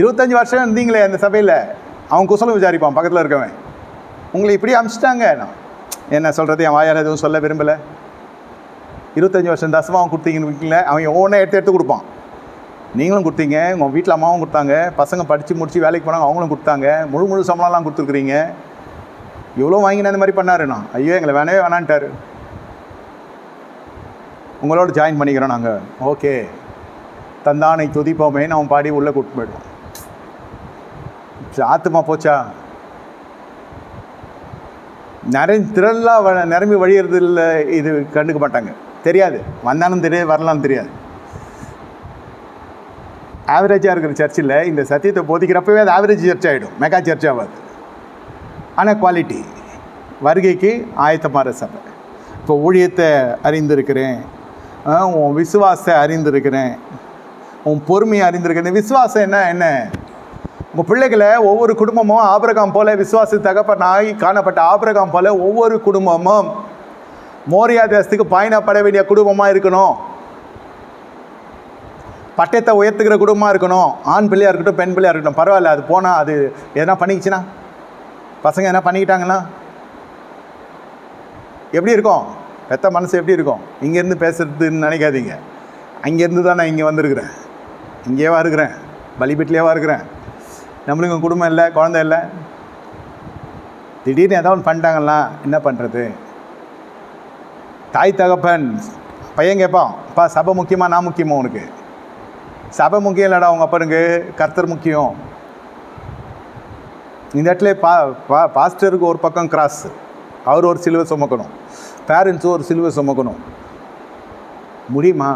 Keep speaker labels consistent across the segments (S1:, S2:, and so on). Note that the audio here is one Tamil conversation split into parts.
S1: இருபத்தஞ்சி வருஷம் இருந்தீங்களே அந்த சபையில். அவன் குசலம் விசாரிப்பான் பக்கத்தில் இருக்கவன். உங்களை இப்படி அமிச்சிட்டாங்க. நான் என்ன சொல்கிறது என் வாயால் எதுவும் சொல்ல விரும்பலை. இருபத்தஞ்சி வருஷம் தசமாக அவன் கொடுத்தீங்கன்னு வைக்கல அவன் ஒவ்வொன்றா எடுத்து எடுத்து கொடுப்பான். நீங்களும் கொடுத்தீங்க உங்கள் வீட்டில் அம்மாவும் கொடுத்தாங்க. பசங்க படித்து முடித்து வேலைக்கு போனாங்க அவங்களும் கொடுத்தாங்க. முழு முழு சம்பளம்லாம் கொடுத்துருக்குறீங்க. இவ்வளோ வாங்கின அந்த மாதிரி பண்ணாரு நான். ஐயோ எங்களை வேணவே வேணான்ட்டாரு. உங்களோட ஜாயின் பண்ணிக்கிறோம் நாங்கள் ஓகே தந்தானை துதிப்போமேன்னு அவன் பாடி உள்ளே கூப்பிட்டு போயிடுவான். ஆத்துமா போச்சா? நிறைய திரளாக வ நிரம்பி வழியிறது இல்லை இது கண்டுக்க மாட்டாங்க. தெரியாது. வந்தாலும் தெரியாது வரலாம்னு தெரியாது. ஆவரேஜாக இருக்கிற சர்ச்சில் இந்த சத்தியத்தை போதிக்கிறப்பவே அது ஆவரேஜ் சர்ச் ஆகிடும் மெகா சர்ச் ஆகாது ஆனால் குவாலிட்டி வருகைக்கு ஆயத்தமாக சபை. இப்போ ஊழியத்தை அறிந்திருக்கிறேன். உன் விசுவாசத்தை அறிந்திருக்கிறேன். உன் பொறுமையை அறிந்திருக்கிறேன். விசுவாசம் என்ன என்ன? உங்கள் பிள்ளைகளை ஒவ்வொரு குடும்பமும் ஆபிரகாம் போல விசுவாச தகப்பனாய் காணப்பட்ட ஆபிரகாம் போல ஒவ்வொரு குடும்பமும் மோரியா தேசத்துக்கு பயணப்பட வேண்டிய குடும்பமாக இருக்கணும். பட்டயத்தை உயர்த்துக்கிற குடும்பமாக இருக்கணும். ஆண் பிள்ளையாக இருக்கட்டும் பெண் பிள்ளையாக இருக்கட்டும். பரவாயில்ல அது போனால் அது எதனா பண்ணிக்கிச்சுன்னா? பசங்க எதனா பண்ணிக்கிட்டாங்கன்னா? எப்படி இருக்கும்? பெத்த மனசு எப்படி இருக்கும்? இங்கேருந்து பேசுகிறதுன்னு நினைக்காதீங்க. அங்கேருந்து தான் நான் இங்கே வந்திருக்கிறேன். இங்கேவா இருக்கிறேன். பலிபீட்லேயேவா இருக்கிறேன். நம்மளுக்கு குடும்பம் இல்லை குழந்தை இல்லை. திடீர்னு ஏதாவது ஒன்று பண்ணிட்டாங்களா என்ன பண்ணுறது தாய் தகப்பன் பையன் கேட்பான் அப்பா சபை முக்கியமாக நான் முக்கியமாக உனக்கு? சபை முக்கியம் இல்லைடா உங்கள் அப்பனுக்கு கர்த்தர் முக்கியம். இந்த இடத்துல பா பா பாஸ்டருக்கு ஒரு பக்கம் கிராஸ் அவர் ஒரு சிலுவை சுமக்கணும். பேரண்ட்ஸும் ஒரு சிலுவை சுமக்கணும். முடியுமா?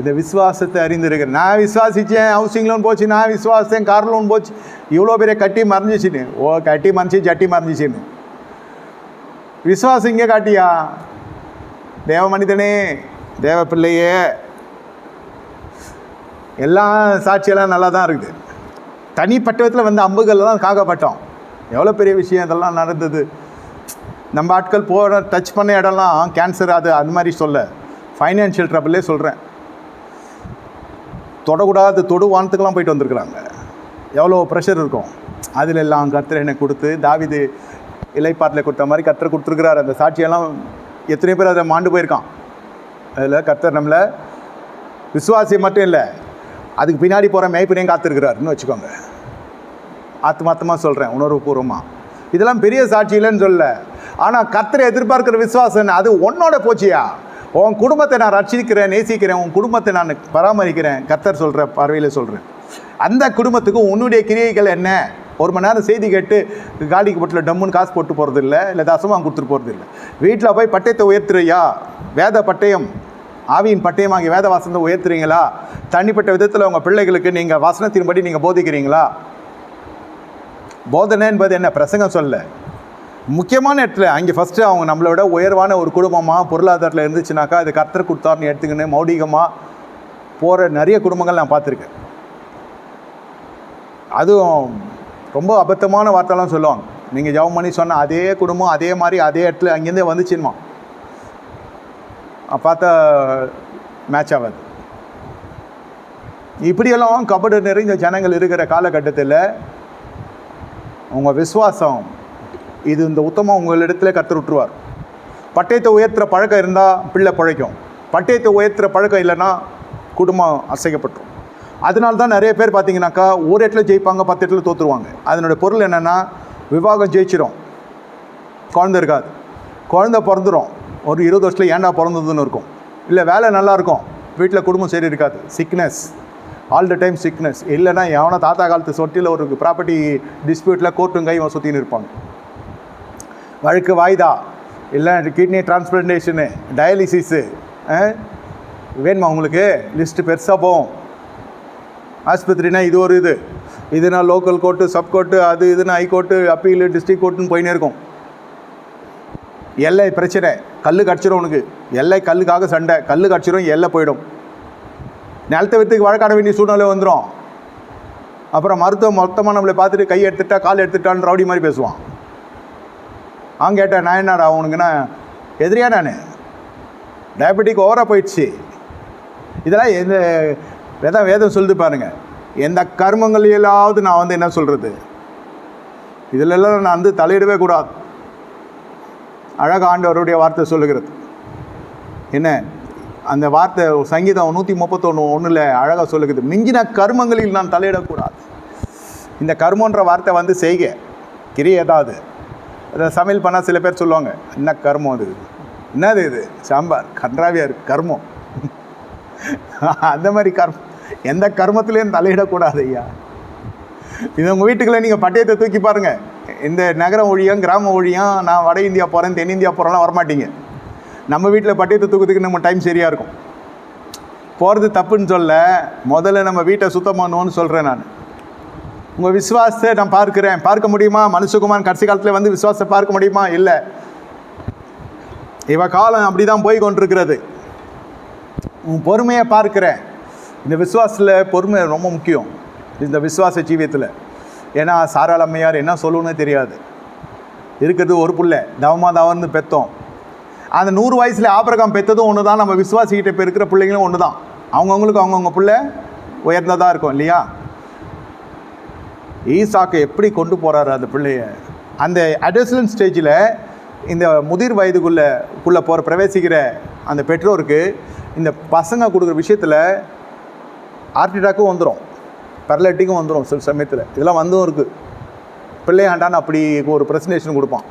S1: இந்த விசுவாசத்தை அறிந்திருக்கிறேன் நான் விசுவாசித்தேன் ஹவுசிங் லோன் போச்சு நான் விசுவாசித்தேன் கார் லோன் போச்சு. இவ்வளோ பெரிய கட்டி மறைஞ்சிச்சின்னு. ஓ கட்டி மறைஞ்சி ஜட்டி மறைஞ்சிச்சின்னு. விசுவாசம் இங்கே காட்டியா? தேவ மனிதனே தேவ பிள்ளையே. எல்லாம் சாட்சியெல்லாம் நல்லா தான் இருக்குது. தனிப்பட்ட விதத்தில் வந்த அம்புகள் தான் காக்கப்பட்டோம். எவ்வளோ பெரிய விஷயம் இதெல்லாம் நடந்தது. நம்ம ஆட்கள் போகிற டச் பண்ண இடம்லாம் கேன்சர் அது அது மாதிரி சொல்ல. ஃபைனான்ஷியல் ட்ரபிளே சொல்கிறேன் தொடக்கூடாது தொடு வானத்துக்கெல்லாம் போயிட்டு வந்திருக்கிறாங்க. எவ்வளோ ப்ரெஷர் இருக்கும்? அதில் எல்லாம் கர்த்தர் எனக்கு கொடுத்து தாவிது இலைப்பாட்டில் கொடுத்த மாதிரி கர்த்தர் கொடுத்துருக்கிறார். அந்த சாட்சியெல்லாம் எத்தனை பேர் அதை மாண்டு போயிருக்கான். அதில் கர்த்தர் நம்மளை விசுவாசியம் மட்டும் இல்லை அதுக்கு பின்னாடி போகிற மேய்ப்பினையும் காத்திருக்கிறாருன்னு வச்சுக்கோங்க. ஆத்மாத்தமாக சொல்கிறேன் உணர்வுபூர்வமாக இதெல்லாம் பெரிய சாட்சி இல்லைன்னு சொல்லலை. ஆனால் கர்த்தரை எதிர்பார்க்கிற விசுவாசம் என்ன? அது உன்னோட போச்சியா? உன் குடும்பத்தை நான் ரட்சிக்கிறேன் நேசிக்கிறேன் உன் குடும்பத்தை நான் பராமரிக்கிறேன் கத்தர் சொல்கிற பார்வையில் சொல்கிறேன் அந்த குடும்பத்துக்கும் உன்னுடைய கிரியைகள் என்ன? ஒரு மணி நேரம் செய்தி கேட்டு காலிக்கு போட்டில் டம்முன்னு காசு போட்டு போகிறது இல்லை இல்லை தசமாக கொடுத்துட்டு போகிறது இல்லை வீட்டில் போய் பட்டயத்தை உயர்த்துறியா? வேத பட்டயம். ஆவியின் பட்டயமாகி வேத வாசனத்தை உயர்த்துறீங்களா? தனிப்பட்ட விதத்தில் உங்கள் பிள்ளைகளுக்கு நீங்கள் வசனத்தின்படி நீங்கள் போதிக்கிறீங்களா? போதனை என்பது என்ன? பிரசங்கம் சொல்ல. முக்கியமான இடத்துல அங்கே ஃபஸ்ட்டு அவங்க நம்மளோட உயர்வான ஒரு குடும்பமாக பொருளாதாரத்தில் இருந்துச்சுனாக்கா அது கர்த்தர் கொடுத்தாருன்னு எடுத்துக்கின்னு மௌடிகமாக போகிற நிறைய குடும்பங்கள் நான் பார்த்துருக்கேன். அதுவும் ரொம்ப அபத்தமான வார்த்தைலாம் சொல்லுவாங்க. நீங்கள் ஜெபம் பண்ணி சொன்ன அதே குடும்பம் அதே மாதிரி அதே இடத்துல அங்கேருந்தே வந்துச்சுமா பார்த்தா மேட்ச் ஆகாது. இப்படியெல்லாம் கபடு நிறைந்த ஜனங்கள் இருக்கிற காலகட்டத்தில் உங்கள் விசுவாசம் இது இந்த உத்தமம் உங்களிடத்தில் கற்று விட்டுருவார் பட்டயத்தை உயர்த்துற பழக்கம் இருந்தால் பிள்ளை பழைக்கும். பட்டயத்தை உயர்த்துற பழக்கம் இல்லைன்னா குடும்பம் அசைக்கப்பட்டுரும். அதனால தான் நிறைய பேர் பார்த்தீங்கன்னாக்கா ஒரு இடத்துல ஜெயிப்பாங்க பத்து இடத்துல தோற்றுருவாங்க அதனுடைய பொருள் என்னென்னா விவாகம் ஜெயிச்சிடும் குழந்தை இருக்காது. குழந்தை பிறந்துடும் ஒரு இருபது வருஷத்தில் ஏன்டா பிறந்ததுன்னு இருக்கும். இல்லை வேலை நல்லாயிருக்கும் வீட்டில் குடும்பம் சரி இருக்காது. Sickness all the time sickness இல்லைன்னா எவனோ தாத்தா காலத்து சொட்டியில் ஒரு ப்ராப்பர்ட்டி டிஸ்பியூட்டில் கோர்ட்டும் கை சுற்றின்னு இருப்பாங்க. வழக்கு வாய்தா? இல்லை கிட்னி டிரான்ஸ்பிளான்டேஷனு டயாலிசிஸு வேணுமா உங்களுக்கு? லிஸ்ட்டு பெருசாக போகும் ஆஸ்பத்திரினா இது ஒரு இது. இதுனா லோக்கல் கோர்ட்டு சப் கோர்ட்டு அது இதுனா ஹைகோர்ட்டு அப்பீலு டிஸ்ட்ரிக் கோர்ட்டுன்னு போயினே இருக்கும். எல்லை பிரச்சனை. கல் கடிச்சிடும் உனக்கு. எல்லை கல்லுக்காக சண்டை. கல் கடிச்சிடும் எல்லை போயிடும். நிலத்தை வித்துக்கு வழக்காட வேண்டிய சூழ்நிலை வந்துடும் அப்புறம் மருத்துவம் மொத்தமாக நம்மளை பார்த்துட்டு கை எடுத்துட்டா கால் எடுத்துட்டான்னு ரவுடி மாதிரி பேசுவான். அவன் கேட்டேன் நான் என்னடா அவனுக்குன்னா எதிரியா நான்? டயபெட்டிக் ஓவராக போயிடுச்சு. இதெல்லாம் எந்த வேதம் வேதம் சொல்லுது பாருங்கள் எந்த கர்மங்களிலாவது நான் வந்து என்ன சொல்கிறது இதிலெல்லாம் நான் வந்து தலையிடவே கூடாது. அழக ஆண்டவருடைய வார்த்தை சொல்லுகிறது. என்ன? அந்த வார்த்தை சங்கீதம் நூற்றி முப்பத்தொன்று ஒன்றில் அழகாக சொல்லுகிறது. மிஞ்சின கர்மங்களில் நான் தலையிடக்கூடாது. இந்த கர்மன்ற வார்த்தை வந்து செய்க. கிரி ஏதாவது. அதை சமையல் பண்ணால் சில பேர் சொல்லுவாங்க என்ன கர்மம் அது? என்னது இது? சாம்பார் கன்றாவியாக இருக்கு கர்மம். அந்த மாதிரி கர்மம். எந்த கர்மத்துலேயும் தலையிடக்கூடாது ஐயா. இது உங்கள் வீட்டுக்குள்ளே நீங்கள் பட்டயத்தை தூக்கி பாருங்கள் இந்த நகரம் ஒழியம் கிராம ஒழியம் நான் வட இந்தியா போகிறேன் தென்னிந்தியா போகிறேன்லாம் வரமாட்டீங்க. நம்ம வீட்டில் பட்டயத்தை தூக்கிறதுக்கு நம்ம டைம் சரியாக இருக்கும். போகிறது தப்புன்னு சொல்ல முதல்ல நம்ம வீட்டை சுத்தம் பண்ணுவோன்னு சொல்கிறேன் நான். உங்கள் விசுவாசத்தை நான் பார்க்கிறேன். பார்க்க முடியுமா? மனுஷகுமார் கடைசி காலத்தில் வந்து விசுவாசத்தை பார்க்க முடியுமா? இல்லை. இவ காலம் அப்படி தான் போய் கொண்டிருக்கிறது. உன் பொறுமையை பார்க்குறேன். இந்த விசுவாசத்தில் பொறுமை ரொம்ப முக்கியம். இந்த விசுவாச ஜீவியத்தில். ஏன்னா சாராள் அம்மையார் என்ன சொல்லணும்னு தெரியாது. இருக்கிறது ஒரு பிள்ளை. தவமா தவன்னு பெத்தோம். அந்த நூறு வயசில் ஆபரகம் பெற்றதும் ஒன்று தான் நம்ம விசுவாசிக்கிட்ட இப்போ இருக்கிற பிள்ளைங்களும் ஒன்று தான் அவங்கவுங்களுக்கு அவங்கவுங்க பிள்ளை உயர்ந்ததாக இருக்கும் இல்லையா? ஈசாக்கை எப்படி கொண்டு போகிறாரு அந்த பிள்ளைய? அந்த அடசலன் ஸ்டேஜில் இந்த முதிர் வயதுக்குள்ளே குள்ளே போகிற பிரவேசிக்கிற அந்த பெற்றோருக்கு இந்த பசங்க கொடுக்குற விஷயத்தில் ஹார்ட் அட்டாக்கும் வந்துடும் பெரலைட்டிக்கும் வந்துடும் சில சமயத்தில். இதெல்லாம் வந்தும் இருக்குது பிள்ளையாண்டான்னு அப்படி ஒரு ப்ரெசன்டேஷன் கொடுப்பான்.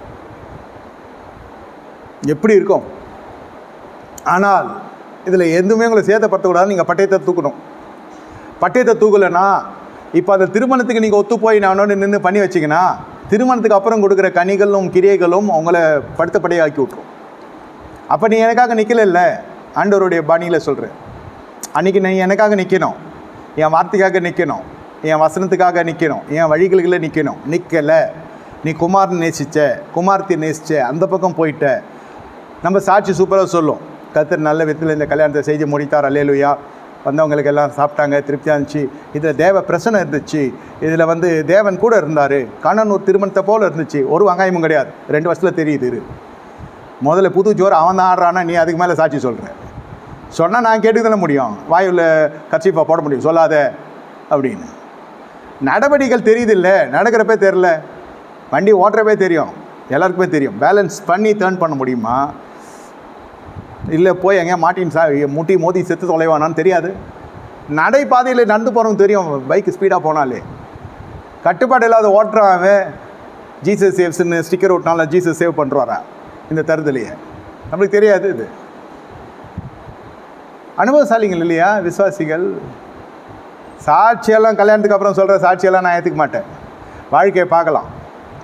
S1: எப்படி இருக்கும்? ஆனால் இதில் எதுவுமே உங்களை சேதப்படுத்தக்கூடாது நீங்கள் பட்டயத்தை தூக்கணும். பட்டயத்தை தூக்கலைன்னா இப்போ அந்த திருமணத்துக்கு நீங்கள் ஒத்து போய் நான் நின்று பண்ணி வச்சிங்கன்னா திருமணத்துக்கு அப்புறம் கொடுக்குற கனிகளும் கிரியைகளும் உங்களை படுத்தப்படையாக்கி விட்ரும் அப்போ நீ எனக்காக நிற்கல ஆண்டவருடைய பாணியில் சொல்கிறேன் அன்றைக்கி நீ எனக்காக நிற்கணும் என் வார்த்தைக்காக நிற்கணும் என் வசனத்துக்காக நிற்கணும் என் வழிகளுக்குள்ள நிற்கணும் நிற்கலை நீ குமார் நேசித்த குமார்த்தி நேசித்த அந்த பக்கம் போயிட்ட. நம்ம சாட்சி சூப்பராக சொல்லும். கத்தர் நல்ல விதத்தில் இந்த கல்யாணத்தை செய்து முடித்தார். அல்லேலுயா. வந்தவங்களுக்கு எல்லாம் சாப்பிட்டாங்க திருப்தியாக இருந்துச்சு. இதில் தேவ பிரசனை இருந்துச்சு. இதில் வந்து தேவன் கூட இருந்தார். கண்ணன் ஒரு திருமணத்தை போல் இருந்துச்சு. ஒரு வெங்காயமும் கிடையாது. ரெண்டு வருஷத்தில் தெரியுது இரு முதல்ல புது ஜோர் அவன் தான் ஆடுறான்னா நீ அதுக்கு மேலே சாட்சி சொல்கிற சொன்னால் நான் கேட்டுக்க தானே முடியும். வாயுவில் கர்ச்சீஃபா போட முடியும். சொல்லாத. அப்படின்னு. நடவடிக்கைகள் தெரியுது இல்லை? நடக்கிறப்பே தெரில வண்டி ஓட்டுறப்பே தெரியும். எல்லாருக்குமே தெரியும். பேலன்ஸ் பண்ணி டேர்ன் பண்ண முடியுமா? இல்லை போய் எங்கேயா மாட்டின்னு சா முட்டி மோதி செத்து தொலைவானான்னு தெரியாது. நடைபாதையில் நடந்து போகிறவங்க தெரியும் பைக் ஸ்பீடாக போனாலே. கட்டுப்பாடு இல்லாத ஓட்டுறாவே ஜீசஸ் சேவ்ஸ்ன்னு ஸ்டிக்கர் ஓட்டினால ஜீசஸ் சேவ் பண்ணுறாரா இந்த தருதலையே. நம்மளுக்கு தெரியாது இது. அனுபவசாலிகள் இல்லையா? விசுவாசிகள். சாட்சியெல்லாம் கல்யாணத்துக்கு அப்புறம் சொல்கிற சாட்சியெல்லாம் நான் ஏற்றுக்க மாட்டேன். வாழ்க்கையை பார்க்கலாம்.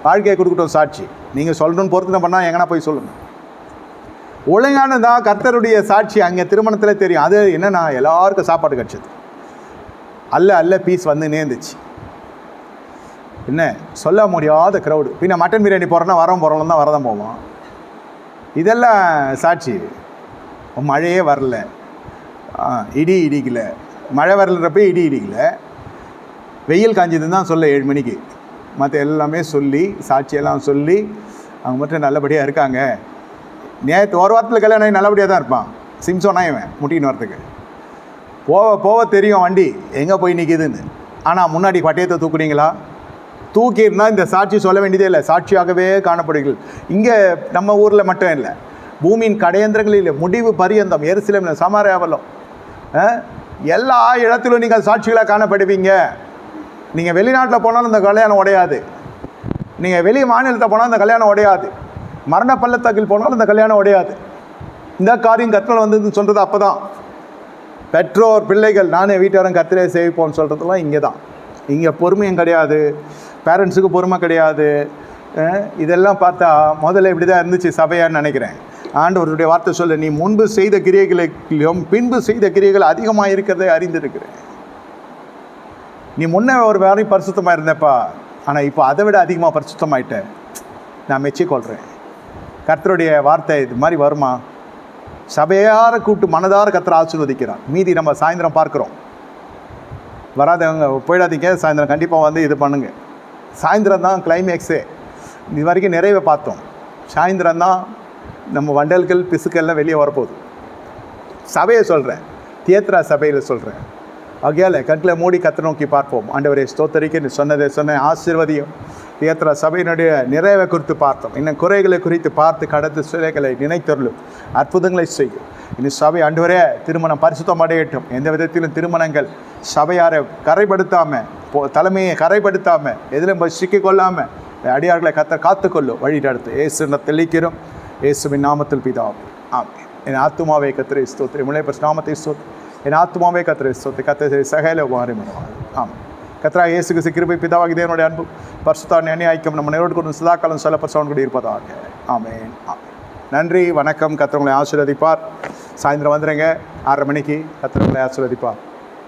S1: வாழ்க்கையை கொடுக்கட்டும் சாட்சி. நீங்கள் சொல்லணும்னு பொறுத்து பண்ணால் எங்கன்னா போய் சொல்லுங்கள் ஒழுங்கானதா கர்த்தருடைய சாட்சி அங்கே திருமணத்தில் தெரியும். அது என்னன்னா எல்லாருக்கும் சாப்பாடு கிடச்சிது. அல்ல அல்ல பீஸ் வந்து நேர்ந்துச்சு. என்ன? சொல்ல முடியாத க்ரௌடு பின்ன மட்டன் பிரியாணி போகிறோன்னா வரம் போகிறோம் தான் வரதான் போவோம். இதெல்லாம் சாட்சி. மழையே வரல. ஆ, இடி இடிக்கல. மழை வரலன்றப்ப இடி இடிக்கல. வெயில் காஞ்சதுன்னு தான் சொல்ல ஏழு மணிக்கு. மற்ற எல்லாமே சொல்லி சாட்சியெல்லாம் சொல்லி அவங்க மட்டும் நல்லபடியாக இருக்காங்க. நேற்று ஒரு வாரத்தில் கல்யாணம் ஆகி நல்லபடியாக தான் இருப்பான். சிம்சோனா இவன் முட்டின்னு வரத்துக்கு போக போக தெரியும் வண்டி எங்கே போய் நிற்கிதுன்னு ஆனால் முன்னாடி பட்டயத்தை தூக்குறீங்களா தூக்கியிருந்தா இந்த சாட்சி சொல்ல வேண்டியதே இல்லை. சாட்சியாகவே காணப்படுகிறது. இங்கே நம்ம ஊரில் மட்டும் இல்லை. பூமியின் கடையந்திரங்களில் முடிவு பரியந்தம் எருசலேமில் சமாரியாவலம் எல்லா இடத்திலும் நீங்கள் சாட்சிகளாக காணப்படுவீங்க. நீங்கள் வெளிநாட்டில் போனாலும் இந்த கல்யாணம் உடையாது. நீங்கள் வெளி மாநிலத்தை போனால் இந்த கல்யாணம் உடையாது. மரண பள்ளத்தாக்கில் போனாலும் இந்த கல்யாணம் உடையாது. இந்த காரியம் கத்தல் வந்ததுன்னு சொல்கிறது அப்போ தான் பெற்றோர் பிள்ளைகள் நானே வீட்டாரும் கத்திரே சேவிப்போம்னு சொல்கிறதுலாம் இங்கே தான் இங்கே பொறுமையும் கிடையாது. பேரண்ட்ஸுக்கு பொறுமை கிடையாது. இதெல்லாம் பார்த்தா முதல்ல இப்படி தான் இருந்துச்சு சபையான்னு நினைக்கிறேன். ஆண்டவருடைய வார்த்தை சொல்ல நீ முன்பு செய்த கிரியைகளிலும் பின்பு செய்த கிரியைகள் அதிகமாக இருக்கிறதை அறிந்திருக்கிறேன். நீ முன்ன ஒரு வேறையும் பரிசுத்தமாக இருந்தப்பா. ஆனால் இப்போ அதை விட அதிகமாக பரிசுத்தமாயிட்டேன் நான் மெச்சிக்கொள்கிறேன் கர்த்தருடைய வார்த்தை இது மாதிரி வருமா? சபையார கூப்பிட்டு மனதார கத்தரை ஆசீர்வதிக்கிறார். மீதி நம்ம சாயந்தரம் பார்க்குறோம். வராதவங்க போயிடாதீங்க. சாயந்தரம் கண்டிப்பாக வந்து இது பண்ணுங்க. சாயந்தரம் தான் கிளைமேக்ஸே இது வரைக்கும் நிறைவை பார்த்தோம். சாயந்தரம் தான் நம்ம வண்டல்கள் பிசுக்கெல்லாம் வெளியே வரப்போகுது. சபையை சொல்கிறேன் தியேத்ரா சபையில் சொல்கிறேன் ஆகையால் கண்களை மூடி கத்த நோக்கி பார்ப்போம். ஆண்டவரை ஸ்தோத்தரிக்க நீ சொன்னதை சொன்ன ஆசீர்வதியும். ஏத்திர சபையினுடைய நிறைவை குறித்து பார்த்தோம். இன்னும் குறைகளை குறித்து பார்த்து கடந்து சிலைகளை நினைத்தருளும் அற்புதங்களை செய்யும் இனி சபை அன்றுவரே திருமணம் பரிசுத்தம் அடையட்டும். எந்த விதத்திலும் திருமணங்கள் சபையாரை கரைப்படுத்தாமல் போ தலைமையை கரைப்படுத்தாமல் எதிலும் போய் சிக்கிக்கொள்ளாமல் அடியார்களை கத்த காத்துக்கொள்ளும். வழி நடத்து. ஏசு தெளிக்கிறோம் இயேசுவின் நாமத்தில் பிதாவும் ஆம் என் ஆத்துமாவை கத்திரை ஸ்தோத்திரி முளை நாமத்தை ஸ்தோத் என் ஆத்மாவை கத்திரை ஸ்தோத்திரி கத்திரை சகல உபகாரி ஆமாம் கத்ரா இயேசுக்கு கிருபை பிதாவாகி தேவனுடைய அன்பு பரிசுத்தான் எண்ணெய் நம்ம நேரோடு கொண்டு சதாக்காலம் சொல்ல பரிசவன் கூட இருப்பதாக. ஆமேன். நன்றி வணக்கம். கத்திரவங்களை ஆசீர்வதிப்பார். சாயந்தரம் வந்துடுங்க ஆறரை மணிக்கு கத்திரவங்களை ஆசீர்வதிப்பார்.